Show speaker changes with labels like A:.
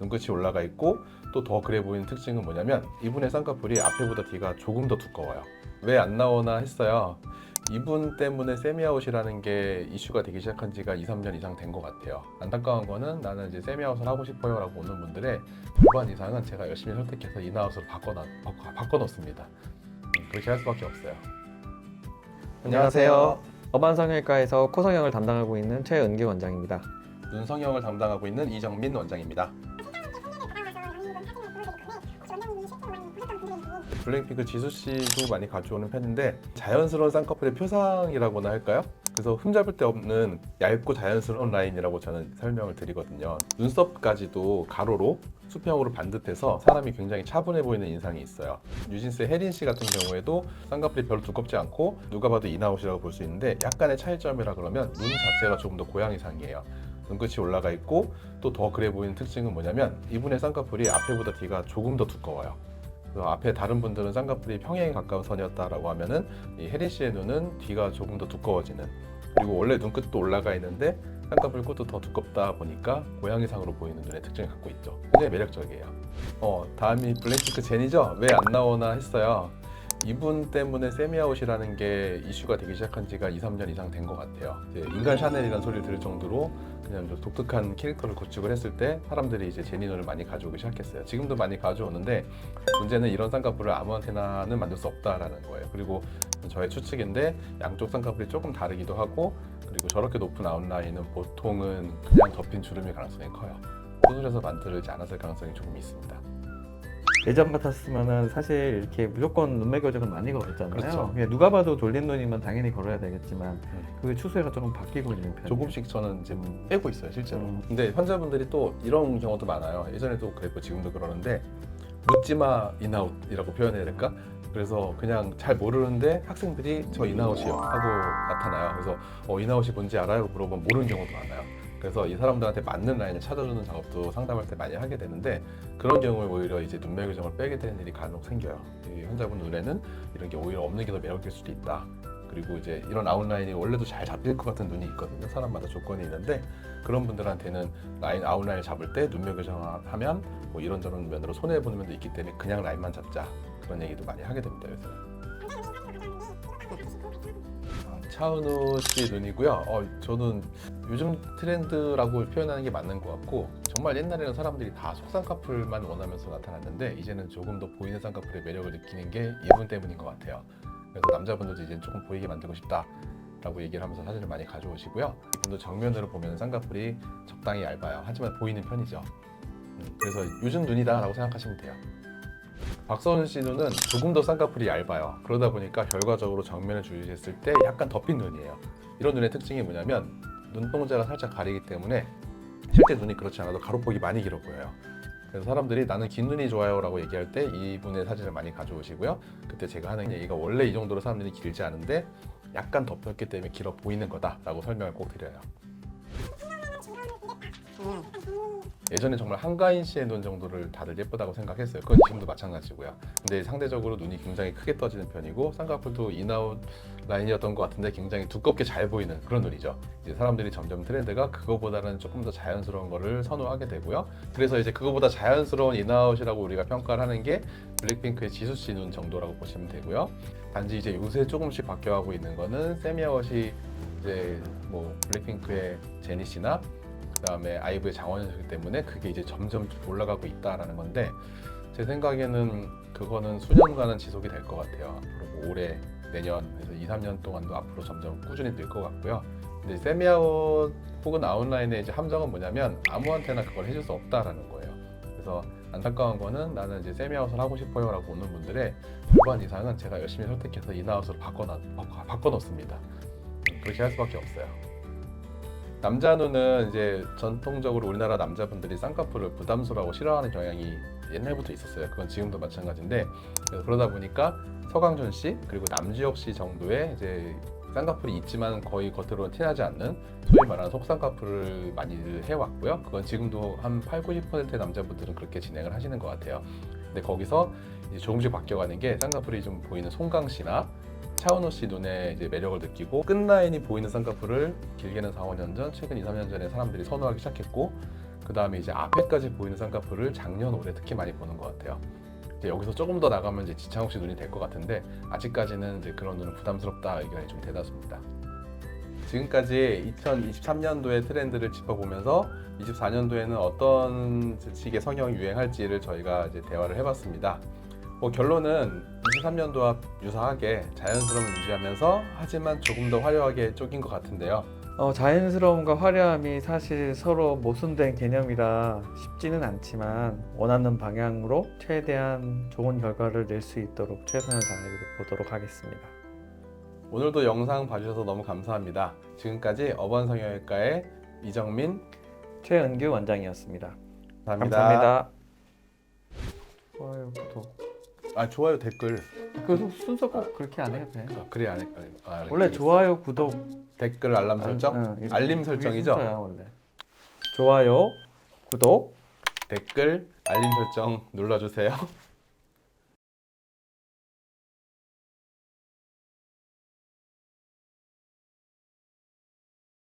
A: 눈끝이 올라가 있고 또 더 그래 보이는 특징은 뭐냐면 이분의 쌍꺼풀이 앞에보다 뒤가 조금 더 두꺼워요. 왜 안 나오나 했어요. 이분 때문에 세미아웃이라는 게 이슈가 되기 시작한 지가 2, 3년 이상 된 것 같아요. 안타까운 거는 나는 이제 세미아웃을 하고 싶어요 라고 오는 분들의 절반 이상은 제가 열심히 설득해서 인아웃으로 바꿔놨, 바꿔, 바꿔놓습니다. 음, 그렇게 할 수밖에 없어요.
B: 안녕하세요. 어반성형외과에서 코 성형을 담당하고 있는 최은기 원장입니다.
A: 눈 성형을 담당하고 있는 이정민 원장입니다. 블랙핑크 지수 씨도 많이 가져오는 편인데 자연스러운 쌍꺼풀의 표상이라고나 할까요? 그래서 흠잡을 데 없는 얇고 자연스러운 라인이라고 저는 설명을 드리거든요. 눈썹까지도 가로로 수평으로 반듯해서 사람이 굉장히 차분해 보이는 인상이 있어요. 뉴진스의 혜린 씨 같은 경우에도 쌍꺼풀이 별로 두껍지 않고 누가 봐도 인아웃이라고 볼 수 있는데 약간의 차이점이라 그러면 눈 자체가 조금 더 고양이상이에요. 눈끝이 올라가 있고 또 더 그래 보이는 특징은 뭐냐면 이분의 쌍꺼풀이 앞에보다 뒤가 조금 더 두꺼워요. 그래서 앞에 다른 분들은 쌍꺼풀이 평행에 가까운 선이었다라고 하면은 이 혜린 씨의 눈은 뒤가 조금 더 두꺼워지는 그리고 원래 눈끝도 올라가 있는데 쌍꺼풀 끝도 더 두껍다 보니까 고양이상으로 보이는 눈의 특징을 갖고 있죠. 굉장히 매력적이에요. 어 다음이 블랙핑크 제니죠? 왜 안 나오나 했어요. 이분 때문에 세미아웃이라는 게 이슈가 되기 시작한 지가 2, 3년 이상 된 것 같아요. 인간 샤넬이라는 소리를 들을 정도로 그냥 좀 독특한 캐릭터를 구축을 했을 때 사람들이 이제 제니노를 많이 가져오기 시작했어요. 지금도 많이 가져오는데 문제는 이런 쌍꺼풀을 아무한테나는 만들 수 없다라는 거예요. 그리고 저의 추측인데 양쪽 쌍꺼풀이 조금 다르기도 하고 그리고 저렇게 높은 아웃라인은 보통은 그냥 덮인 주름일 가능성이 커요. 수술해서 만들지 않았을 가능성이 조금 있습니다.
B: 예전 같았으면은 사실 이렇게 무조건 눈매 교정을 많이 걸었잖아요.
A: 그렇죠.
B: 누가 봐도 돌린 눈이면 당연히 걸어야 되겠지만
A: 음.
B: 그 추세가 조금 바뀌고 있는 편이에요.
A: 조금씩 저는 지금 빼고 있어요 실제로
B: 음.
A: 근데 환자분들이 또 이런 경우도 많아요 예전에도 그랬고 지금도 그러는데 묻지마 인아웃이라고 표현해야 될까 그래서 그냥 잘 모르는데 학생들이 저 인아웃이요 하고 나타나요 그래서 어 인아웃이 뭔지 알아요 물어보면 모르는 경우도 많아요 그래서 이 사람들한테 맞는 라인을 찾아주는 작업도 상담할 때 많이 하게 되는데 그런 경우에 오히려 이제 눈매 교정을 빼게 되는 일이 간혹 생겨요 이 환자분 눈에는 이런 게 오히려 없는 게 더 매력일 수도 있다 그리고 이제 이런 아웃라인이 원래도 잘 잡힐 것 같은 눈이 있거든요. 사람마다 조건이 있는데 그런 분들한테는 라인 아웃라인을 잡을 때 눈매 교정하면 뭐 이런저런 면으로 손해 보는 면도 있기 때문에 그냥 라인만 잡자 그런 얘기도 많이 하게 됩니다. 아, 차은우 씨 눈이고요. 어, 저는 요즘 트렌드라고 표현하는 게 맞는 것 같고 정말 옛날에는 사람들이 다 속쌍꺼풀만 원하면서 나타났는데 이제는 조금 더 보이는 쌍꺼풀의 매력을 느끼는 게 이분 때문인 것 같아요. 그래서 남자분들도 이제 조금 보이게 만들고 싶다 라고 얘기를 하면서 사진을 많이 가져오시고요. 이분도 정면으로 보면 쌍꺼풀이 적당히 얇아요. 하지만 보이는 편이죠. 음, 그래서 요즘 눈이다라고 생각하시면 돼요. 박서은 씨 눈은 조금 더 쌍꺼풀이 얇아요. 그러다 보니까 결과적으로 정면을 주의했을 때 약간 덮인 눈이에요. 이런 눈의 특징이 뭐냐면 눈동자가 살짝 가리기 때문에 실제 눈이 그렇지 않아도 가로폭이 많이 길어 보여요. 그래서 사람들이 나는 긴 눈이 좋아요라고 얘기할 때 이분의 사진을 많이 가져오시고요. 그때 제가 하는 얘기가 원래 이 정도로 사람들이 길지 않은데 약간 덮였기 때문에 길어 보이는 거다라고 설명을 꼭 드려요. 예전에 정말 한가인 씨의 눈 정도를 다들 예쁘다고 생각했어요. 그건 지금도 마찬가지고요. 근데 상대적으로 눈이 굉장히 크게 떠지는 편이고 쌍꺼풀도 인아웃 라인이었던 것 같은데 굉장히 두껍게 잘 보이는 그런 눈이죠. 이제 사람들이 점점 트렌드가 그거보다는 조금 더 자연스러운 거를 선호하게 되고요. 그래서 이제 그거보다 자연스러운 인아웃이라고 우리가 평가를 하는 게 블랙핑크의 지수 씨 눈 정도라고 보시면 되고요. 단지 이제 요새 조금씩 바뀌어가고 있는 거는 세미아웃이 이제 뭐 블랙핑크의 제니 씨나 그다음에 아이브의 씨 때문에 그게 이제 점점 올라가고 있다라는 건데 제 생각에는 그거는 수년간은 지속이 될 것 같아요. 앞으로 뭐 올해 내년 그래서 2, 3년 동안도 앞으로 점점 꾸준히 늘 것 같고요. 근데 세미아웃 혹은 아웃라인의 이제 함정은 뭐냐면 아무한테나 그걸 해줄 수 없다라는 거예요. 그래서 안타까운 거는 나는 이제 세미아웃을 하고 싶어요라고 오는 분들의 절반 이상은 제가 열심히 설득해서 인아웃으로 바꿔놔 바꿔, 바꿔 놓습니다. 음, 그렇게 할 수밖에 없어요. 남자 눈은 이제 전통적으로 우리나라 남자분들이 쌍꺼풀을 부담스러워하고 싫어하는 경향이 옛날부터 있었어요. 그건 지금도 마찬가지인데 그러다 보니까 서강준 씨 그리고 남주혁 씨 정도의 이제 쌍꺼풀이 있지만 거의 겉으로는 티나지 않는 소위 말하는 속쌍꺼풀을 많이들 해왔고요. 그건 지금도 한 8, 90%의 남자분들은 그렇게 진행을 하시는 것 같아요. 근데 거기서 조금씩 바뀌어가는 게 쌍꺼풀이 좀 보이는 송강 씨나 차은우 씨 눈에 이제 매력을 느끼고 끝라인이 보이는 쌍꺼풀을 길게는 4, 5년 전, 최근 2, 3년 전에 사람들이 선호하기 시작했고 그 다음에 이제 앞에까지 보이는 쌍꺼풀을 작년 올해 특히 많이 보는 것 같아요. 이제 여기서 조금 더 나가면 이제 지창욱 씨 눈이 될 것 같은데 아직까지는 이제 그런 눈은 부담스럽다 의견이 좀 대다수입니다. 지금까지 2023년도의 트렌드를 짚어보면서 24년도에는 어떤 식의 성형이 유행할지를 저희가 이제 대화를 해봤습니다. 뭐 결론은 23년도와 유사하게 자연스러움을 유지하면서 하지만 조금 더 화려하게 쪼긴 것 같은데요.
B: 어, 자연스러움과 화려함이 사실 서로 모순된 개념이라 쉽지는 않지만 원하는 방향으로 최대한 좋은 결과를 낼 수 있도록 최선을 다해 보도록 하겠습니다.
A: 오늘도 영상 봐주셔서 너무 감사합니다. 지금까지 어번성형외과의 이정민
B: 최은규 원장이었습니다.
A: 감사합니다.
B: 감사합니다. 좋아요, 구독.
A: 아 좋아요 댓글
B: 그 순서 꼭 그렇게 안 해도 돼.
A: 아, 그래 안 해. 아,
B: 원래
A: 알겠습니다.
B: 좋아요, 구독,
A: 댓글 알람 설정
B: 응, 이렇게-
A: 알림
B: 그게
A: 설정이죠.
B: 순서야, 원래. 좋아요, 구독.
A: 댓글 알림 설정 눌러주세요.